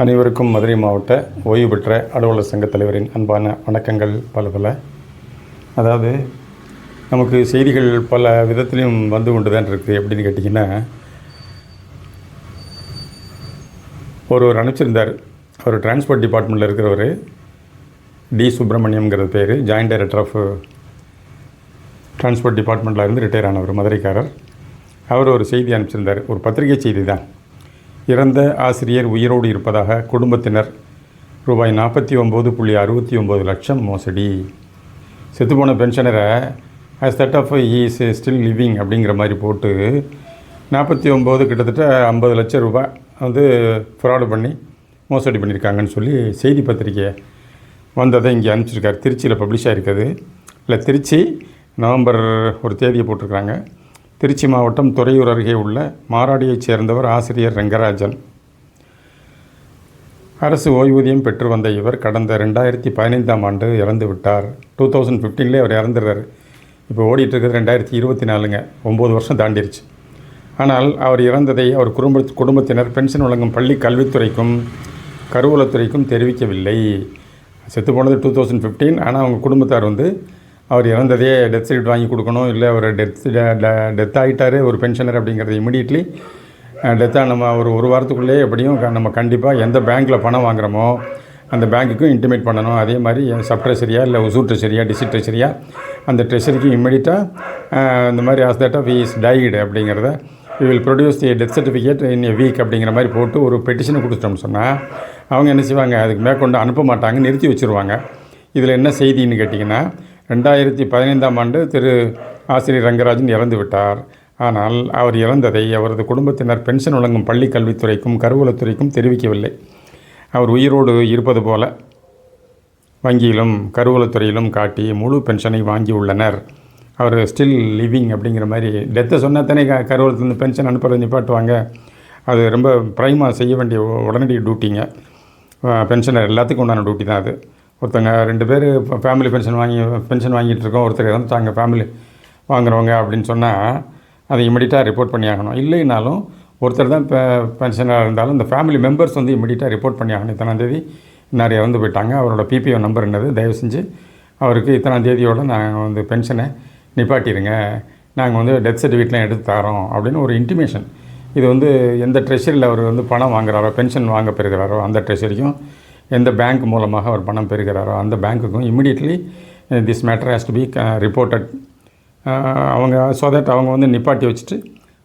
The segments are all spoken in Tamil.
அனைவருக்கும் மதுரை மாவட்ட ஓய்வு பெற்ற அலுவலர் சங்க தலைவரின் அன்பான வணக்கங்கள் பல பல. அதாவது நமக்கு செய்திகள் பல விதத்திலையும் வந்து கொண்டு தான் இருக்குது எப்படின்னு கேட்டிங்கன்னா ஒருவர் அனுப்பிச்சிருந்தார். அவர் டிரான்ஸ்போர்ட் டிபார்ட்மெண்ட்டில் இருக்கிறவர் டி சுப்பிரமணியம்ங்கிற பேர் ஜாயின்ட் டைரக்டர் ஆஃப் டிரான்ஸ்போர்ட் டிபார்ட்மெண்ட்டில் இருந்து ரிட்டையர் ஆனவர் மதுரைக்காரர். அவர் ஒரு செய்தி அனுப்பிச்சிருந்தார். ஒரு பத்திரிகை செய்தி தான். இறந்த ஆசிரியர் உயிரோடு இருப்பதாக குடும்பத்தினர் ரூபாய் நாற்பத்தி ஒம்பது புள்ளி அறுபத்தி ஒம்பது லட்சம் மோசடி. செத்துப்போன பென்ஷனரை as that of is still living அப்படிங்கிற மாதிரி போட்டு நாற்பத்தி ஒம்பது கிட்டத்தட்ட ஐம்பது லட்சம் ரூபாய் வந்து ஃப்ராடு பண்ணி மோசடி பண்ணியிருக்காங்கன்னு சொல்லி செய்தி பத்திரிக்கை வந்ததை இங்கே அனுப்பிச்சிருக்காரு. திருச்சியில் பப்ளிஷ் ஆகிருக்குது இல்லை திருச்சி நவம்பர் ஒரு தேதியை போட்டிருக்காங்க திருச்சி மாவட்டம் துறையூர் அருகே உள்ள மாராடியைச் சேர்ந்தவர் ஆசிரியர் ரெங்கராஜன். அரசு ஓய்வூதியம் பெற்று வந்த இவர் கடந்த ரெண்டாயிரத்தி பதினைந்தாம் ஆண்டு இறந்து விட்டார். டூ தௌசண்ட் ஃபிஃப்டீன்லேயே அவர் இறந்துடுறார். இப்போ ஓடிட்டு இருக்கிறது ரெண்டாயிரத்தி இருபத்தி நாலுங்க. ஒம்பது வருஷம் தாண்டிருச்சு. ஆனால் அவர் இறந்ததை அவர் குடும்ப குடும்பத்தினர் பென்ஷன் வழங்கும் பள்ளி கல்வித்துறைக்கும் கருவூலத்துறைக்கும் தெரிவிக்கவில்லை. செத்து போனது டூ தௌசண்ட் ஃபிஃப்டீன் ஆனால் அவங்க குடும்பத்தார் வந்து அவர் இறந்ததே டெத் சர்டிஃபிகேட் வாங்கி கொடுக்கணும். இல்லை அவர் டெத் டெத் ஆகிட்டார் ஒரு பென்ஷனர் அப்படிங்கிறது இமீடியட்லி டெத்தாக நம்ம ஒரு ஒரு வாரத்துக்குள்ளேயே எப்படியும் நம்ம கண்டிப்பாக எந்த பேங்க்கில் பணம் வாங்குகிறோமோ அந்த பேங்க்குக்கும் இன்டிமேட் பண்ணணும். அதே மாதிரி சப் ட்ரெஷரியா இல்லை உசூர் ட்ரெஷரியா டிஸ்ட்ரிக்ட் ட்ரெஷரியா அந்த ட்ரெஷரிக்கு இம்மிடியட்டாக இந்த மாதிரி as that of is died அப்படிங்கிறத we will produce the death certificate in a week அப்படிங்கிற மாதிரி போட்டு ஒரு பெட்டிஷனை கொடுத்துட்டோம்னு சொன்னால் அவங்க என்ன செய்வாங்க? அதுக்கு மேற்கொண்டு அனுப்ப மாட்டாங்க நிறுத்தி வச்சுருவாங்க. இதில் என்ன செய்தின்னு கேட்டிங்கன்னா ரெண்டாயிரத்தி பதினைந்தாம் ஆண்டு திரு ஆசிரியர் ரங்கராஜன் இறந்து விட்டார். ஆனால் அவர் இறந்ததை அவரது குடும்பத்தினர் பென்ஷன் வழங்கும் பள்ளி கல்வித்துறைக்கும் கருவூலத்துறைக்கும் தெரிவிக்கவில்லை. அவர் உயிரோடு இருப்பது போல வங்கியிலும் கருவூலத்துறையிலும் காட்டி முழு பென்ஷனை வாங்கியுள்ளனர் அவர் ஸ்டில் லிவிங் அப்படிங்கிற மாதிரி டெத்தை சொன்னால் தானே க கருவூலத்துலேருந்து பென்ஷன் அனுப்புறது நிப்பாட்டுவாங்க. அது ரொம்ப ப்ரைமாக செய்ய வேண்டிய உடனடி டியூட்டிங்க பென்ஷனர் எல்லாத்துக்கும் உண்டான டியூட்டி தான் அது. ஒருத்தங்க ரெண்டு பேர் ஃபேமிலி பென்ஷன் வாங்கி பென்ஷன் வாங்கிட்டு இருக்கோம். ஒருத்தர் இறந்துட்டாங்க ஃபேமிலி வாங்குறவங்க அப்படின்னு சொன்னால் அதை இமிடியட்டாக ரிப்போர்ட் பண்ணி ஆகணும் இல்லைனாலும் ஒருத்தர் தான் இப்போ பென்ஷனாக இருந்தாலும் இந்த ஃபேமிலி மெம்பர்ஸ் வந்து இமிடியட்டாக ரிப்போர்ட் பண்ணி ஆகணும் இத்தனாந்தேதி இன்னார் இறந்து போயிட்டாங்க. அவரோட பிபிஓ நம்பர் என்னது? தயவு செஞ்சு அவருக்கு இத்தனாந்தேதியோடு நாங்கள் வந்து பென்ஷனை நிப்பாட்டிடுங்க நாங்கள் வந்து டெத் சர்டிஃபிகேட்லாம் எடுத்து தரோம் அப்படின்னு ஒரு இன்டிமேஷன் இது வந்து எந்த ட்ரெஷரியில் அவர் வந்து பணம் வாங்குறாரோ பென்ஷன் வாங்க பெறுகிறாரோ அந்த ட்ரெஷரிக்கும் எந்த பேங்க் மூலமாக அவர் பணம் பெறுகிறாரோ அந்த பேங்க்குக்கும் immediately this matter has to be reported அவங்க ஸோ தட் அவங்க வந்து நிப்பாட்டி வச்சுட்டு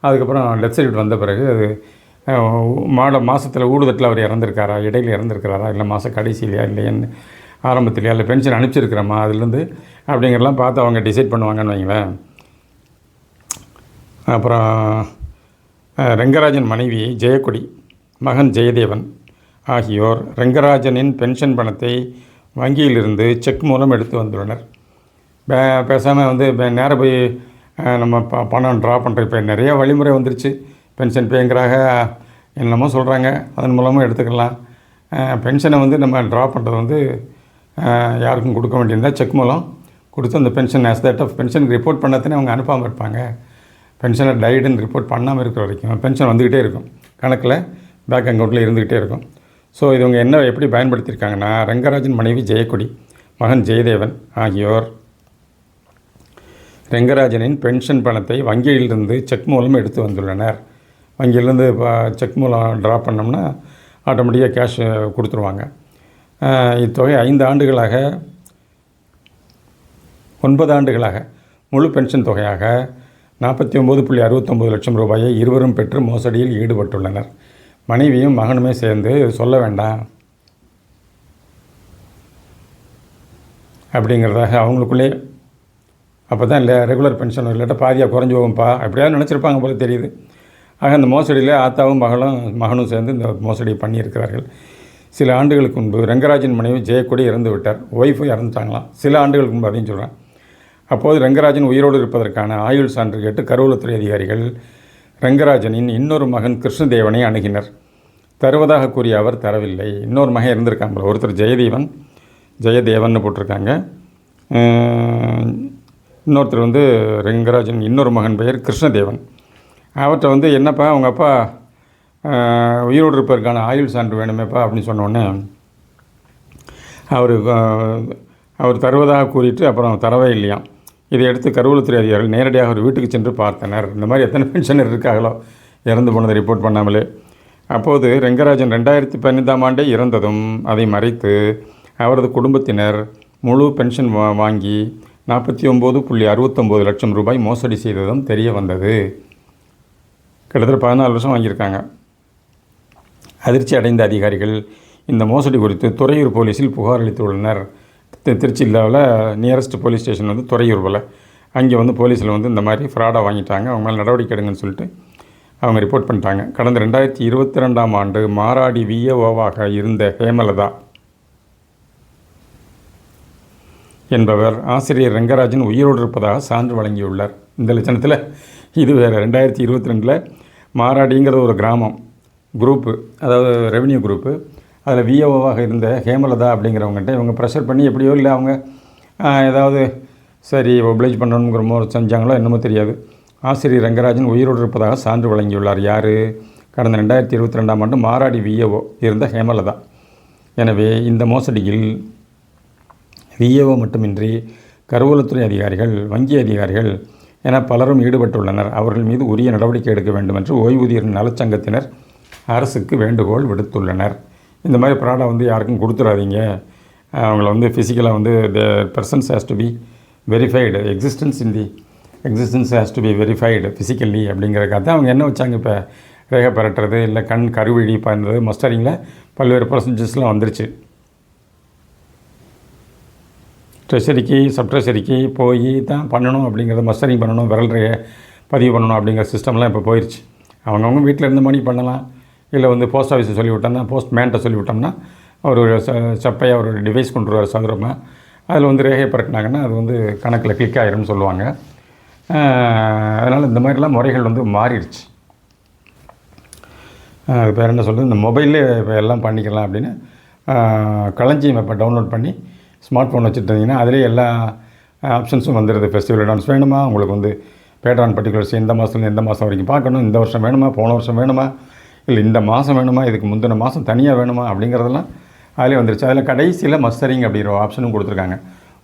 அதுக்கப்புறம் டெத் சர்டிஃபிகேட் வந்த பிறகு அது uh, மாட மாதத்தில் ஊடுதட்டில் அவர் இறந்துருக்காரா? இடையில இறந்துருக்கிறாரா? இல்லை மாத கடைசியிலையா? இல்லையான்னு ஆரம்பத்திலையா? இல்லை பென்ஷன் அனுப்பிச்சிருக்கிறோமா? அதுலேருந்து அப்படிங்கிறலாம் பார்த்து அவங்க டிசைட் பண்ணுவாங்கன்னு வைங்களேன். அப்புறம் uh, ரெங்கராஜன் மனைவி ஜெயக்கொடி மகன் ஜெயதேவன் ஆகியோர் ரெங்கராஜனின் பென்ஷன் பணத்தை வங்கியிலிருந்து செக் மூலம் எடுத்து வந்துள்ளனர். பே பேசாமல் வந்து நேராக போய் நம்ம ப பணம் ட்ரா பண்ணுற இப்போ நிறைய வழிமுறை வந்துருச்சு. பென்ஷன் பேங்கிறாக என்னமோ சொல்கிறாங்க அதன் மூலமாக எடுத்துக்கலாம். பென்ஷனை வந்து நம்ம ட்ரா பண்ணுறது வந்து யாருக்கும் கொடுக்க வேண்டியிருந்தால் செக் மூலம் கொடுத்து அந்த பென்ஷன் ஆஸ் தட் ஆஃப் பென்ஷனுக்கு ரிப்போர்ட் பண்ணாதானே அவங்க அனுப்பாமல் இருப்பாங்க. பென்ஷனை டைடுன்னு ரிப்போர்ட் பண்ணாமல் இருக்கிற வரைக்கும் பென்ஷன் வந்துக்கிட்டே இருக்கும். கணக்கில் பேங்க் அக்கௌண்ட்டில் இருந்துக்கிட்டே இருக்கும். ஸோ இவங்க என்ன எப்படி பயன்படுத்தியிருக்காங்கன்னா ரங்கராஜன் மனைவி ஜெயக்குடி மகன் ஜெயதேவன் ஆகியோர். ரெங்கராஜனின் பென்ஷன் பணத்தை வங்கியிலிருந்து செக் மூலம் எடுத்து வந்துள்ளனர். வங்கியிலேருந்து செக் மூலம் ட்ரா பண்ணோம்னா ஆட்டோமேட்டிக்காக கேஷ் கொடுத்துருவாங்க. இத்தொகை ஐந்து ஆண்டுகளாக ஒன்பது ஆண்டுகளாக முழு பென்ஷன் தொகையாக நாற்பத்தி ஒம்பது புள்ளி அறுபத்தொம்பது லட்சம் ரூபாயை இருவரும் பெற்று மோசடியில் ஈடுபட்டுள்ளனர். மனைவியும் மகனுமே சேர்ந்து சொல்ல வேண்டாம் அப்படிங்கிறதாக அவங்களுக்குள்ளே அப்போ தான் இல்லை ரெகுலர் பென்ஷன் இல்லாட்டா பாதியாக குறைஞ்சி போகும்ப்பா அப்படியாவது நினச்சிருப்பாங்க போல தெரியுது. ஆக இந்த மோசடியில் ஆத்தாவும் மகளும் மகனும் சேர்ந்து இந்த மோசடியை பண்ணியிருக்கிறார்கள். சில ஆண்டுகளுக்கு முன்பு ரங்கராஜன் மனைவி ஜெயக்கொடி இறந்து விட்டார். ஒய்ஃபு இறந்துட்டாங்களாம். சில ஆண்டுகளுக்கு முன்பு அப்படின்னு சொல்கிறேன் அப்போது ரங்கராஜன் உயிரோடு இருப்பதற்கான ஆயுள் சான்று கேட்டு கருவூலத்துறை அதிகாரிகள் ரங்கராஜனின் இன்னொரு மகன் கிருஷ்ணதேவனை அணுகினர். தருவதாக கூறிய அவர் தரவில்லை. இன்னொரு மகன் இருந்திருக்காங்க ஒருத்தர் ஜெயதேவன். ஜெயதேவன் போட்டிருக்காங்க. இன்னொருத்தர் வந்து ரெங்கராஜன் இன்னொரு மகன் பெயர் கிருஷ்ணதேவன். அவர்கிட்ட வந்து என்னப்பா அவங்க அப்பா உயிரோடு இருப்பதற்கான ஆயுள் சான்று வேணுமேப்பா? அப்படின்னு சொன்னோடனே அவர் அவர் தருவதாக கூறிட்டு அப்புறம் தரவே இல்லையாம். இதையடுத்து கருவூலத்துறை அதிகாரிகள் நேரடியாக அவர் வீட்டுக்கு சென்று பார்த்தனர். இந்த மாதிரி எத்தனை பென்ஷனர் இருக்காங்களோ? இறந்து போனதை ரிப்போர்ட் பண்ணாமலே. அப்போது ரெங்கராஜன் ரெண்டாயிரத்தி பதினைந்தாம் ஆண்டே இறந்ததும் அதை மறைத்து அவரது குடும்பத்தினர் முழு பென்ஷன் வா வாங்கி நாற்பத்தி ஒம்பது புள்ளி அறுபத்தொம்போது லட்சம் ரூபாய் மோசடி செய்ததும் தெரிய வந்தது. கிட்டத்தட்ட பதினாலு வருஷம் வாங்கியிருக்காங்க. அதிர்ச்சி அடைந்த அதிகாரிகள் இந்த மோசடி குறித்து துறையூர் போலீஸில் புகார் அளித்துள்ளனர். தி- திருச்சி நியரஸ்ட் போலீஸ் ஸ்டேஷன் வந்து துறையூர்வில் அங்கே வந்து போலீஸில் வந்து இந்த மாதிரி ஃப்ராடாக வாங்கிட்டாங்க. அவங்க மேலே நடவடிக்கை எடுங்கன்னு சொல்லிட்டு அவங்க ரிப்போர்ட் பண்ணிட்டாங்க. கடந்த ரெண்டாயிரத்தி இருபத்தி ரெண்டாம் ஆண்டு மாராடி விஏஓவாக இருந்த ஹேமலதா என்பவர் ஆசிரியர் ரெங்கராஜன் உயிரோடு இருப்பதாக சான்று வழங்கியுள்ளார். இந்த லட்சணத்தில் இது வேறு. ரெண்டாயிரத்தி இருபத்தி ரெண்டில் மாராடிங்கிறது ஒரு கிராமம் குரூப்பு அதாவது ரெவென்யூ குரூப்பு அதில் விஏஓவாக இருந்த ஹேமலதா அப்படிங்கிறவங்ககிட்ட இவங்க ப்ரெஷர் பண்ணி எப்படியோ இல்லை அவங்க ஏதாவது சரி ஒப்ளைஜ் பண்ணணுங்கிற மாதிரி செஞ்சாங்களோ என்னமோ தெரியாது. ஆசிரியர் ரங்கராஜன் உயிரோடு இருப்பதாக சான்று வழங்கியுள்ளார். யார்? கடந்த ரெண்டாயிரத்தி இருபத்தி ரெண்டாம் ஆண்டு மாராடி விஏஓ இருந்த ஹேமலதா. எனவே இந்த மோசடியில் விஏஓ மட்டுமின்றி கருவூலத்துறை அதிகாரிகள் வங்கி அதிகாரிகள் என பலரும் ஈடுபட்டுள்ளனர். அவர்கள் மீது உரிய நடவடிக்கை எடுக்க வேண்டும் என்று ஓய்வூதியர் நலச்சங்கத்தினர் அரசுக்கு வேண்டுகோள் விடுத்துள்ளனர். இந்த மாதிரி ப்ராடக்ட் வந்து யாருக்கும் கொடுத்துடாதீங்க அவங்கள வந்து ஃபிசிக்கலாக வந்து the persons has to be verified existence in the existence has to be verified physically அப்படிங்கிறக்காக தான் அவங்க என்ன வச்சாங்க இப்போ? ரேகை பரட்டுறது இல்லை கண் கருவிழி பண்ணுறது மஸ்டரிங்கில் பல்வேறு ப்ரொசீஜர்ஸ்லாம் வந்துருச்சு. ட்ரெஷரிக்கு சப் ட்ரெஷரிக்கு போய் தான் பண்ணணும் அப்படிங்கிறத மஸ்டரிங் பண்ணணும் விரல் ரேகை பதிவு பண்ணணும் அப்படிங்கிற சிஸ்டம்லாம் இப்போ போயிடுச்சு அவங்கவுங்க வீட்டில் இருந்த மணி பண்ணலாம். இல்லை வந்து போஸ்ட் ஆஃபீஸை சொல்லிவிட்டோம்னா போஸ்ட் மேன்ட்ட சொல்லிவிட்டோம்னா அவர் ஒரு ச ஒரு டிவைஸ் கொண்டு வருவார் சதுரமாக அதில் வந்து ரேகை பரட்டினாங்கன்னா அது வந்து கணக்கில் கிளிக் ஆகிரும்னு சொல்லுவாங்க. அதனால் இந்த மாதிரிலாம் முறைகள் வந்து மாறிடுச்சு. அது பேர் என்ன சொல்கிறது இந்த மொபைல்லே இப்போ எல்லாம் பண்ணிக்கலாம் அப்படின்னு களஞ்சியம் இப்போ டவுன்லோட் பண்ணி ஸ்மார்ட் ஃபோன் வச்சுருந்தீங்கன்னா அதிலே எல்லா ஆப்ஷன்ஸும் வந்துடுது ஃபெஸ்டிவல் அட்வான்ஸ் வேணுமா? உங்களுக்கு வந்து பேட்டர்ன் பர்டிகுலர்ஸ் எந்த மாதத்துலேருந்து எந்த மாதம் வரைக்கும் பார்க்கணும்? இந்த வருஷம் வேணுமா? போன வருஷம் வேணுமா? இல்லை இந்த மாதம் வேணுமா? இதுக்கு முந்தின மாதம் தனியாக வேணுமா? அப்படிங்கிறதெல்லாம் அதிலே வந்துருச்சு. அதில் கடைசியில் மஸ்டரிங் அப்படிங்கிற ஒரு ஆப்ஷனும் கொடுத்துருக்காங்க.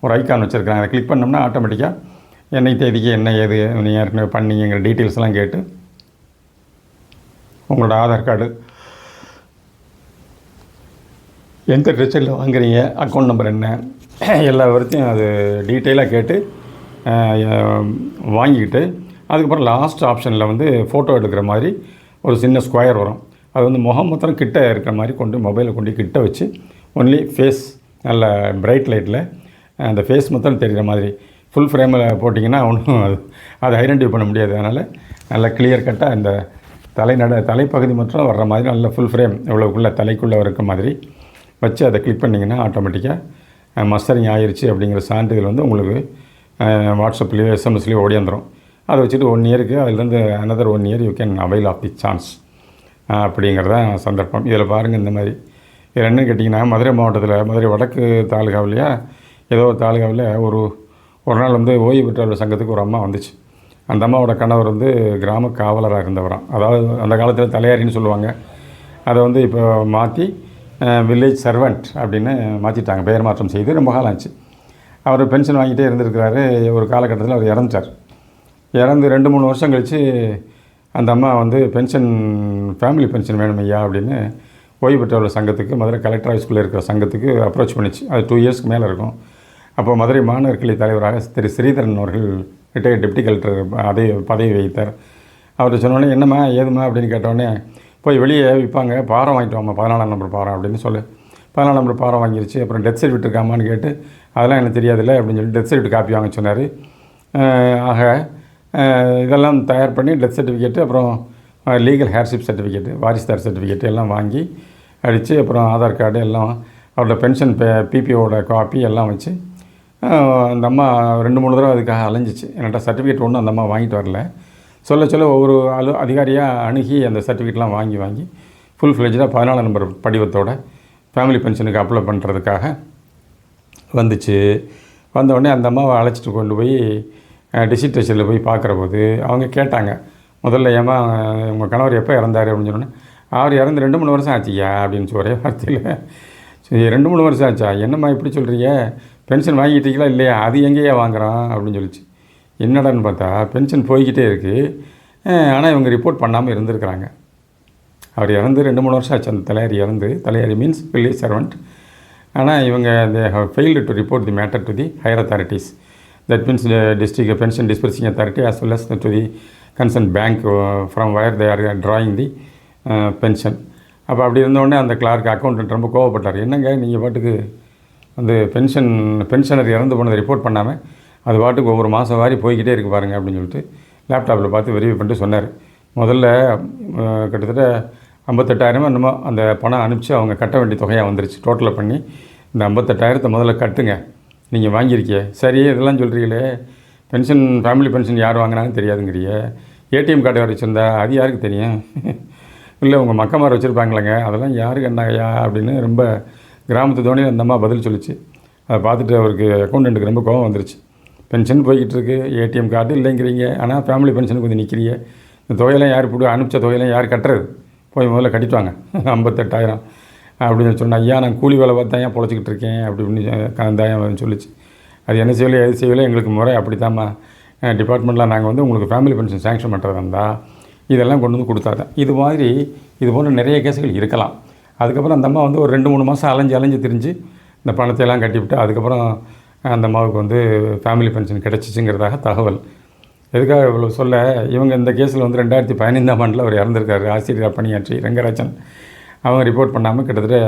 ஒரு ஐக்கான் வச்சுருக்காங்க அதை கிளிக் பண்ணோம்னா ஆட்டோமேட்டிக்காக என்னை தேதிக்கு என்ன ஏது நீங்கள் ஏற்கனவே பண்ணிங்கிற டீட்டெயில்ஸ்லாம் கேட்டு உங்களோட ஆதார் கார்டு எந்த ட்ரெஸ்ஸில் வாங்குறீங்க அக்கௌண்ட் நம்பர் என்ன எல்லா விவரத்தையும் அது டீட்டெயிலாக கேட்டு வாங்கிக்கிட்டு அதுக்கப்புறம் லாஸ்ட் ஆப்ஷனில் வந்து ஃபோட்டோ எடுக்கிற மாதிரி ஒரு சின்ன ஸ்கொயர் வரும். அது வந்து முகம் மாத்திரம் கிட்ட இருக்கிற மாதிரி கொண்டு மொபைலை கொண்டு கிட்ட வச்சு ஒன்லி ஃபேஸ் நல்ல பிரைட் லைட்டில் அந்த ஃபேஸ் மாத்திரம் தெரிகிற மாதிரி. ஃபுல் ஃப்ரேமில் போட்டிங்கன்னா ஒன்றும் அது அதை ஐடென்டிஃபை பண்ண முடியாது. அதனால் நல்ல கிளியர் கட்டாக இந்த தலை நட தலைப்பகுதி மட்டும் வர்ற மாதிரி நல்ல ஃபுல் ஃப்ரேம் இவ்வளோக்குள்ளே தலைக்குள்ளே இருக்க மாதிரி வச்சு அதை கிளிக் பண்ணிங்கன்னா ஆட்டோமேட்டிக்காக மஸ்டரிங் ஆயிடுச்சு அப்படிங்கிற சான்றிதழ் வந்து உங்களுக்கு வாட்ஸ்அப்லேயோ எஸ்எம்எஸ்லேயோ ஓடியாந்துடும் அதை வச்சுட்டு ஒன் இயருக்கு அதுலேருந்து another one year you can avail of the chance அப்படிங்கிறதான் சந்தர்ப்பம். இதில் பாருங்கள் இந்த மாதிரி. இதில் என்னன்னு கேட்டிங்கன்னா மதுரை மாவட்டத்தில் மதுரை வடக்கு தாலுகாவிலையா ஏதோ ஒரு தாலுகாவில் ஒரு ஒரு நாள் வந்து ஓய்வு பெற்றோர் சங்கத்துக்கு ஒரு அம்மா வந்துச்சு. அந்த அம்மாவோட கணவர் வந்து கிராம காவலராக இருந்தவராம். அதாவது அந்த காலத்தில் தலையாரின்னு சொல்லுவாங்க. அதை வந்து இப்போ மாற்றி வில்லேஜ் சர்வெண்ட் அப்படின்னு மாற்றிட்டாங்க பெயர் மாற்றம் செய்து ரொம்ப காலம் ஆச்சு. அவர் பென்ஷன் வாங்கிட்டே இருந்திருக்கிறாரு. ஒரு காலகட்டத்தில் அவர் இறந்துட்டார். இறந்து ரெண்டு மூணு வருஷம் கழித்து அந்த அம்மா வந்து பென்ஷன் ஃபேமிலி பென்ஷன் வேணும் ஐயா அப்படின்னு ஓய்வு பெற்றவர்கள் சங்கத்துக்கு மதுரை கலெக்டர் ஹைஸ்கூலில் இருக்கிற சங்கத்துக்கு அப்ரோச் பண்ணிச்சு. அது டூ இயர்ஸ்க்கு மேலே இருக்கும். அப்போ மதுரை மாநகர் கிளை தலைவராக திரு ஸ்ரீதரன் அவர்கள் ரிட்டையர்ட் டெப்டி கலெக்டர் அதை பதவி வைத்தார் அவர் சொன்னோடனே என்னம்மா ஏதும்மா? அப்படின்னு கேட்டோடனே போய் வெளியே விற்பாங்க. பாரம் வாங்கிட்டு வாம்மா. பதினாலாம் நம்பர் பாரம் அப்படின்னு சொல்லு. பதினாலாம் நம்பர் பாரம் வாங்கிருச்சு. அப்புறம் டெத் சர்டிஃபிகேட் இருக்காமான்னு கேட்டு அதெல்லாம் எனக்கு தெரியாதில்ல அப்படின்னு சொல்லி டெத் சர்டிஃபிகேட் காப்பி வாங்க சொன்னார். ஆக இதெல்லாம் தயார் பண்ணி டெத் சர்டிஃபிகேட்டு அப்புறம் லீகல் ஹேர்ஷிப் சர்டிஃபிகேட்டு வாரிசுதார் சர்டிஃபிகேட் எல்லாம் வாங்கி அடித்து அப்புறம் ஆதார் கார்டு எல்லாம் அவரோட பென்ஷன் பே பிபிஓட காப்பி எல்லாம் வச்சு அந்த அம்மா ரெண்டு மூணு தடவை அதுக்காக அலைஞ்சிச்சு. என்கிட்ட சர்டிஃபிகேட் ஒன்றும் அந்த அம்மா வாங்கிட்டு வரல. சொல்ல சொல்ல ஒவ்வொரு அலு அதிகாரியாக அணுகி அந்த சர்டிஃபிகேட்லாம் வாங்கி வாங்கி ஃபுல் ஃப்ளெஜாக பதினாலு நம்பர் படிவத்தோட ஃபேமிலி பென்ஷனுக்கு அப்ளை பண்ணுறதுக்காக வந்துச்சு. வந்தவுடனே அந்த அம்மாவை அழைச்சிட்டு கொண்டு போய் டிசிட்டேஷனில் போய் பார்க்குற போது அவங்க கேட்டாங்க முதல்ல ஏமா உங்கள் கணவர் எப்போ இறந்தார்? அப்படின்னு சொன்னோன்னே அவர் இறந்து ரெண்டு மூணு வருஷம் ஆச்சுய்யா? அப்படின்னு சொல்லி ஒரே வார்த்தையில் சரி ரெண்டு மூணு வருஷம் ஆச்சா? என்னம்மா இப்படி சொல்கிறீங்க பென்ஷன் வாங்கிட்டீங்களா இல்லையா? அது எங்கேயா வாங்குறோம் அப்படின்னு சொல்லிச்சு. என்னடான்னு பார்த்தா பென்ஷன் போய்கிட்டே இருக்குது ஆனால் இவங்க ரிப்போர்ட் பண்ணாமல் இருந்திருக்கிறாங்க. அவர் இறந்து ரெண்டு மூணு வருஷம் ஆச்சு அந்த தலையாரி இறந்து. தலையாரி மீன்ஸ் வில்லேஜ் சர்வெண்ட் ஆனால் இவங்க இந்த failed to report the matter to the higher authorities that means district pension disbursing authority as well as to the concern bank from where they are drawing the pension அப்போ அப்படி இருந்தோடனே அந்த கிளார்க் அக்கௌண்டன்ட் ரொம்ப கோவப்பட்டார். என்னங்க நீங்கள் பாட்டுக்கு வந்து பென்ஷன் பென்ஷனர் இறந்து போனதை ரிப்போர்ட் பண்ணாமல் அது பாட்டுக்கு ஒவ்வொரு மாதம் வாரி போய்கிட்டே இருக்கு பாருங்க அப்படின்னு சொல்லிட்டு லேப்டாப்பில் பார்த்து வெரிஃபை பண்ணிட்டு சொன்னார். முதல்ல கிட்டத்தட்ட ஐம்பத்தெட்டாயிரமோ என்னமோ அந்த பணம் அனுப்பிச்சு அவங்க கட்ட வேண்டிய தொகையாக வந்துருச்சு. டோட்டலாக பண்ணி இந்த ஐம்பத்தெட்டாயிரத்தை முதல்ல கட்டுங்க. நீங்கள் வாங்கியிருக்கிய. சரி இதெல்லாம் சொல்கிறீங்களே பென்ஷன் ஃபேமிலி பென்ஷன் யார் வாங்கினாலும் தெரியாதுங்கிறிய. ஏடிஎம் கார்டு வச்சுருந்தா அது யாருக்கு தெரியும்? இல்லை உங்கள் மக்கமார் வச்சுருப்பாங்களேங்க. அதெல்லாம் யாருக்கு என்னயா அப்படின்னு ரொம்ப கிராமத்து தோணியில் அந்த அம்மா பதில் சொல்லிச்சு. அதை பார்த்துட்டு அவருக்கு அக்கௌண்டண்ட்டுக்கு ரொம்ப கோவம் வந்துருச்சு. பென்ஷன் போய்கிட்டு இருக்கு ஏடிஎம் கார்டு இல்லைங்கிறீங்க. ஆனால் ஃபேமிலி பென்ஷனுக்கு வந்து நிற்கிறீங்க இந்த தொகையெல்லாம் யார் போட்டு அனுப்பிச்ச தொகையெல்லாம் யார் கட்டுறது? போய் முதல்ல கட்டிட்டு வாங்க. ஐம்பத்தெட்டாயிரம். அப்படின்னு சொன்னேன் ஐயா நான் கூலி வேலை பார்த்தா ஏன் பொழைச்சிக்கிட்டு இருக்கேன்? அப்படி இப்படின்னு கந்தாயம் சொல்லிச்சு. அது என்ன செய்யலை எது செய்யலை எங்களுக்கு முறை அப்படித்தாம்மா. டிபார்ட்மெண்ட்டில் நாங்கள் வந்து உங்களுக்கு ஃபேமிலி பென்ஷன் சேங்ஷன் பண்ணுறதா இருந்தால் இதெல்லாம் கொண்டு வந்து கொடுத்தாதான் இது மாதிரி இது போன்ற நிறைய கேஸுகள் இருக்கலாம். அதுக்கப்புறம் அந்த அம்மா வந்து ஒரு ரெண்டு மூணு மாதம் அலைஞ்சு அலைஞ்சு திரிஞ்சு இந்த பணத்தை எல்லாம் கட்டிவிட்டு அதுக்கப்புறம் அந்த அம்மாவுக்கு வந்து ஃபேமிலி பென்ஷன் கிடச்சிச்சுங்கிறதாக தகவல். எதுக்காக இவ்வளோ சொல்ல? இவங்க இந்த கேஸில் வந்து ரெண்டாயிரத்தி பதினைந்தாம் ஆண்டில் அவர் இறந்துருக்காரு. ஆசிரியர் பணியாற்றி ரங்கராஜன். அவங்க ரிப்போர்ட் பண்ணாமல் கிட்டத்தட்ட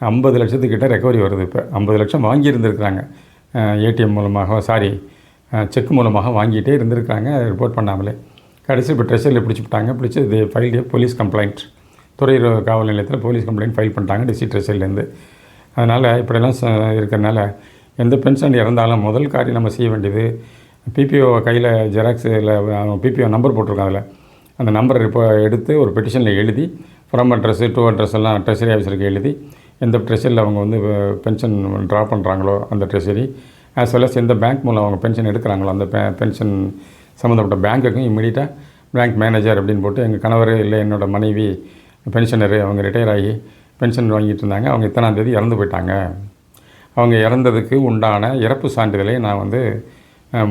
ஐம்பது லட்சத்துக்கிட்ட ரெக்கவரி வருது இப்போ. ஐம்பது லட்சம் வாங்கியிருந்துருக்குறாங்க. ஏடிஎம் மூலமாக சாரி செக் மூலமாக வாங்கிட்டே இருந்திருக்காங்க ரிப்போர்ட் பண்ணாமலே. கடைசி இப்போ ட்ரெஷரில் பிடிச்சி விட்டாங்க. பிடிச்சி இது ஃபைல் போலீஸ் கம்ப்ளைண்ட் துறையூர் காவல் நிலையத்தில் போலீஸ் கம்ப்ளைண்ட் ஃபைல் பண்ணிட்டாங்க டிசி ட்ரெஷர்லேருந்து அதனால் இப்படியெல்லாம் ச இருக்கிறனால எந்த பென்ஷன் இறந்தாலும் முதல் காரியம் நம்ம செய்ய வேண்டியது பிபிஓ கையில் ஜெராக்ஸில் பிபிஓ நம்பர் போட்டிருக்கோம் அதில் அந்த நம்பரை இப்போ எடுத்து ஒரு பெட்டிஷனில் எழுதி ஃப்ரம் அட்ரஸ் டூ அட்ரஸ் எல்லாம் ட்ரெஷரி ஆஃபீஸருக்கு எழுதி எந்த ட்ரெஷரியில் அவங்க வந்து பென்ஷன் ட்ரா பண்ணுறாங்களோ அந்த ட்ரெஷரி ஆஸ் வெல் அஸ் எந்த பேங்க் மூலம் அவங்க பென்ஷன் எடுக்கிறாங்களோ அந்த பெ பென்ஷன் சம்மந்தப்பட்ட பேங்க்குக்கும் இம்மிடியட்டாக பேங்க் மேனேஜர் அப்படின்னு போட்டு எங்கள் கணவர் இல்லை என்னோட மனைவி பென்ஷனர் அவங்க ரிட்டையர் ஆகி பென்ஷன் வாங்கிட்டு இருந்தாங்க. அவங்க இத்தனாம் தேதி இறந்து போயிட்டாங்க. அவங்க இறந்ததுக்கு உண்டான இறப்பு சான்றிதழை நான் வந்து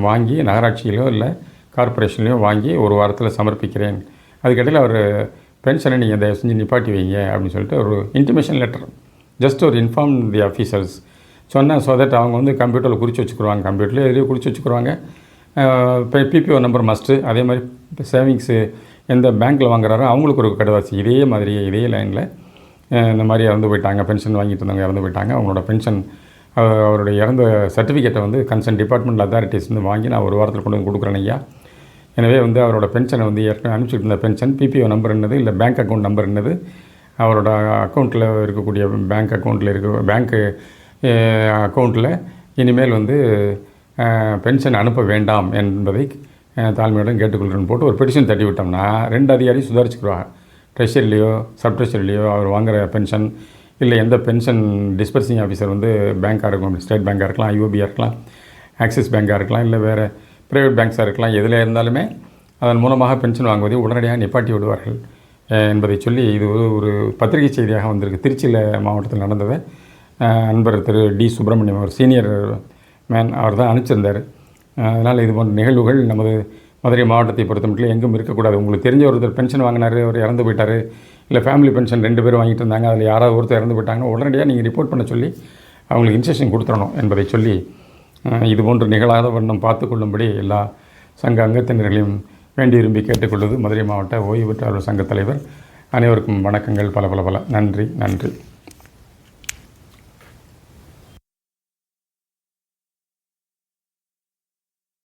வாங்கி நகராட்சியிலோ இல்லை கார்ப்பரேஷன்லையோ வாங்கி ஒரு வாரத்தில் சமர்ப்பிக்கிறேன். அதுக்கிடையில் அவர் பென்ஷனை நீங்கள் தயவு செஞ்சு நிப்பாட்டி வைங்க அப்படின்னு சொல்லிட்டு ஒரு இன்டிமேஷன் லெட்டர் ஜஸ்ட் ஒரு இன்ஃபார்ம் தி ஆஃபீஸர்ஸ் சொன்னேன் ஸோ தட் அவங்க வந்து கம்ப்யூட்டரில் குறித்து வச்சுக்கிடுவாங்க கம்ப்யூட்டரில் எதுலேயோ குறித்து வச்சுக்கிடுவாங்க இப்போ பிபிஓ நம்பர் மஸ்ட்டு அதே மாதிரி இப்போ சேவிங்ஸு எந்த பேங்க்கில் வாங்குறாரோ அவங்களுக்கு ஒரு கடைவாசி. இதே மாதிரி இதே லைனில் இந்த மாதிரி இறந்து போயிட்டாங்க. பென்ஷன் வாங்கிட்டு இருந்தவங்க இறந்து போயிட்டாங்க. அவங்களோட பென்ஷன் அவருடைய இறந்த சர்டிஃபிகேட்டை வந்து கன்சர்ன் டிபார்ட்மெண்ட் அத்தாரிட்டிஸ் வந்து வாங்கி நான் ஒரு வாரத்தில் கொண்டு வந்து கொடுக்குறேன் ஐயா. எனவே வந்து அவரோட பென்ஷனை வந்து ஏற்கனவே அனுப்பிச்சுட்டு இருந்த பென்ஷன் பிபிஓ நம்பர் என்னது இல்லை பேங்க் அக்கௌண்ட் நம்பர் என்னது அவரோட அக்கௌண்ட்டில் இருக்கக்கூடிய பேங்க் அக்கௌண்ட்டில் இருக்க பேங்க்கு அக்கௌண்ட்டில் இனிமேல் வந்து பென்ஷன் அனுப்ப வேண்டாம் என்பதை அஹ், தாழ்மையுடன் கேட்டுக்கொள்கிறேன்னு போட்டு ஒரு பெட்டிஷன் தட்டி விட்டோம்னா ரெண்டு அதிகாரி சுதாரிச்சுக்கிறாங்க ட்ரெஷரிலையோ சப் ட்ரெஷரிலையோ அவர் வாங்குகிற பென்ஷன் இல்லை எந்த பென்ஷன் டிஸ்பர்சிங் ஆஃபீஸர் வந்து பேங்க்காக இருக்கும் ஸ்டேட் பேங்காக இருக்கலாம் ஐஓபியாக இருக்கலாம் ஆக்சிஸ் பேங்காக இருக்கலாம் இல்லை வேறு ப்ரைவேட் பேங்க்ஸாக இருக்கலாம் எதில் இருந்தாலுமே அதன் மூலமாக பென்ஷன் வாங்குவதை உடனடியாக நிப்பாட்டி விடுவார்கள். என்பதை சொல்லி இது ஒரு ஒரு பத்திரிகை செய்தியாக வந்திருக்கு. திருச்சியில் மாவட்டத்தில் நடந்ததை. அன்பர் நண்பர் திரு டி சுப்பிரமணியம் அவர் சீனியர் மேன் அவர் தான் அனுப்பிச்சிருந்தார். அதனால் இது போன்ற நிகழ்வுகள் நமது மதுரை மாவட்டத்தை பொறுத்த மட்டும் எங்கும் இருக்கக்கூடாது. உங்களுக்கு தெரிஞ்ச ஒருத்தர் பென்ஷன் வாங்கினார் அவர் இறந்து போயிட்டார் இல்லை ஃபேமிலி பென்ஷன் ரெண்டு பேரும் வாங்கிட்டு இருந்தாங்க அதில் யாராவது ஒருத்தர் இறந்து போயிட்டாங்கன்னா உடனடியாக நீங்கள் ரிப்போர்ட் பண்ண சொல்லி அவங்களுக்கு இன்ஸ்ட்ரக்ஷன் கொடுத்துடணும் என்பதை சொல்லி இதுபோன்று இது போன்று நிகழாத வண்ணம் பார்த்து கொள்ளும்படி எல்லா சங்க அங்கத்தினர்களையும் வேண்டி விரும்பி கேட்டுக்கொள்வது மதுரை மாவட்ட ஓய்வு பெற்றாளர் சங்க தலைவர் அனைவருக்கும் வணக்கங்கள் பல பல பல. நன்றி நன்றி.